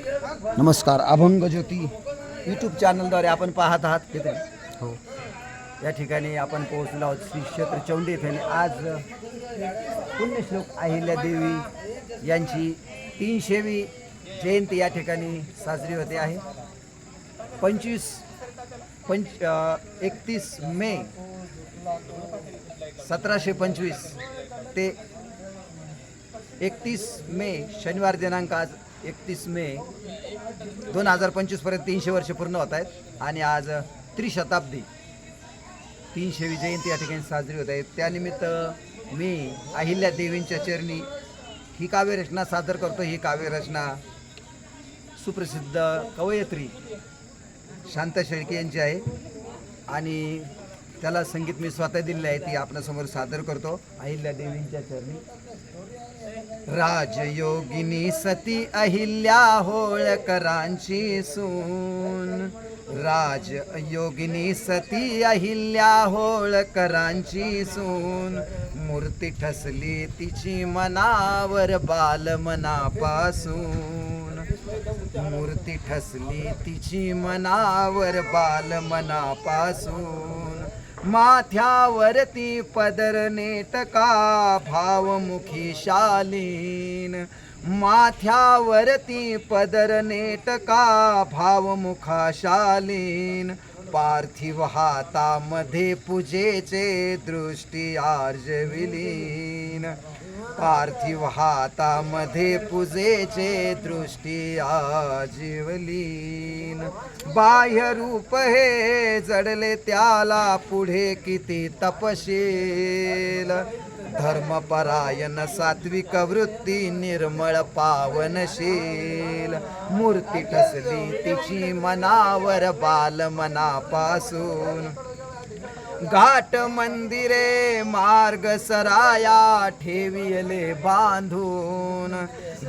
नमस्कार अभंग ज्योती यूट्यूब चॅनलद्वारे आपण पाहत आहात. तिथे हो. या ठिकाणी आपण पोहोचलो आहोत श्री क्षेत्र चौंडी येथे आज पुण्यश्लोक अहिल्यादेवी यांची तीनशेवी जयंती या ठिकाणी साजरी होते आहे. पंचवीस पंच एकतीस मे सतराशे पंचवीस ते एकतीस मे शनिवार दिनांक आज एकतीस मे दोन हजार पंचवीसपर्यंत तीनशे वर्ष पूर्ण होत आहेत आणि आज त्रिशताब्दी. तीनशेवी जयंती या ठिकाणी साजरी होत आहे. त्यानिमित्त मी अहिल्या देवींच्या चरणी ही काव्यरचना सादर करतो. ही काव्यरचना सुप्रसिद्ध कवयित्री शांता शेळके यांची आहे. आणि त्याला संगीत मी स्वतः दिलेलं आहे ती आपल्यासमोर सादर करतो. अहिल्या देवींच्या चरणी. राजयोगिनी सती अहिल्या होळकरांची सून. राजयोगिनी सती अहिल्या होळकरांची सून. मूर्ती ठसली तिची मनावर बाल मनापासून. मूर्ती ठसली तिची मनावर बाल मनापासून. माथ्यावरती पदर नेटका भावमुखी शालीन माथ्यावरती पदर नेटका भावमुखा शालीन पार्थिव हातामध्ये पूजेचे दृष्टी आर्जविलीन. पार्थिव हातामध्ये पूजेचे दृष्टी आजीवलीन बाह्य रूप हे जडले त्याला पुढे किती तपशील. धर्मपरायण सात्विक वृत्ती निर्मळ पावनशील. मूर्ती ठसली तिची मनावर बाल पासून घाट मंदिरे मार्ग सराया ठेविले बांधून.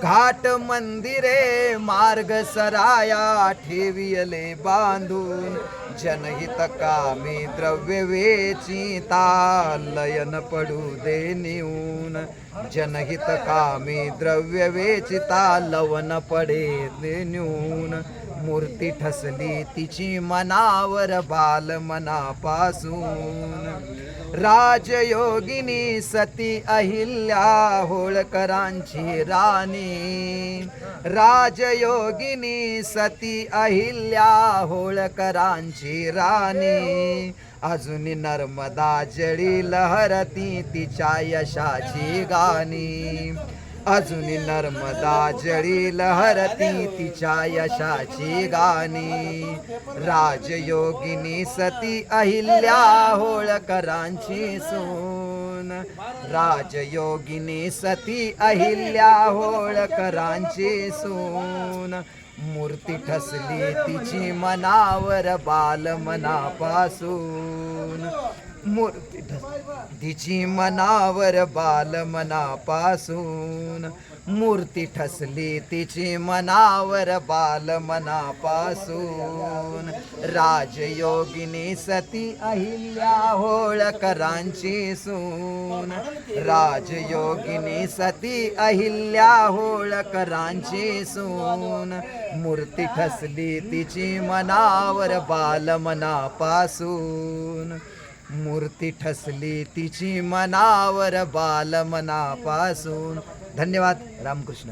घाट मंदिरे मार्ग सराया ठेविले बांधून. जनहित कामी द्रव्य वेचिता लयन पडू दे नेऊन. जनहित कामी द्रव्य वेचिता लवन पडे दे नेऊन मूर्ती ठसली तिची मनावर बाल मनापासून. राजयोगिनी सती अहिल्या होळकरांची राणी. राजयोगिनी सती अहिल्या होळकरांची राणी. अजून नर्मदा जळी लहरती तिच्या यशाची गाणी. अजून नर्मदा जळी लहरती तिच्या यशाची गाणी. राजयोगिनी सती अहिल्या होळकरांची सून. राजयोगिनी सती अहिल्या होळकरांची सून. मूर्ती ठसली तिची मनावर बाल मनापासून मूर्ती ठस तिची मनावर बाल मनापासून. मूर्ती ठसली तिची मनावर बाल मनापासून. राजयोगिनी सती अहिल्या होळकरांची सून. राजयोगिनी सती अहिल्या होळकरांची सून. मूर्ती ठसली तिची मनावर बाल मनापासून. मूर्ती ठसली तिची मनावर बाल मनापासून धन्यवाद रामकृष्ण.